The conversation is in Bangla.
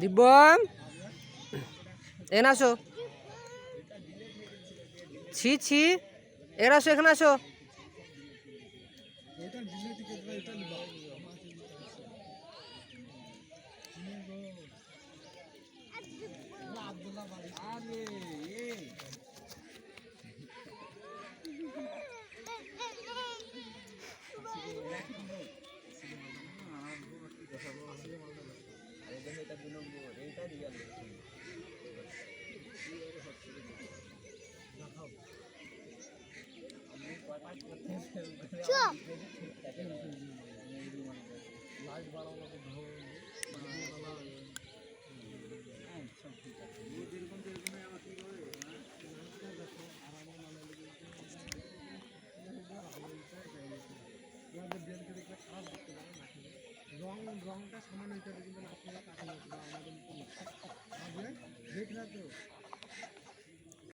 দিব্যম এখানে আসো। ছি ছি। এখানে আসো এখানে আসো। এটা দু নম্বর এইটা রিয়াল লাইট বাড়ানো সব ঠিক আছে। যেরকম যেরকম আমার কি করে আমাদের দেখলে খারাপ দেখতে রং রংটা সমান হইতে হবে কিন্তু আপনারা কাটানো আমাদের হ্যাঁ দেখলাম তো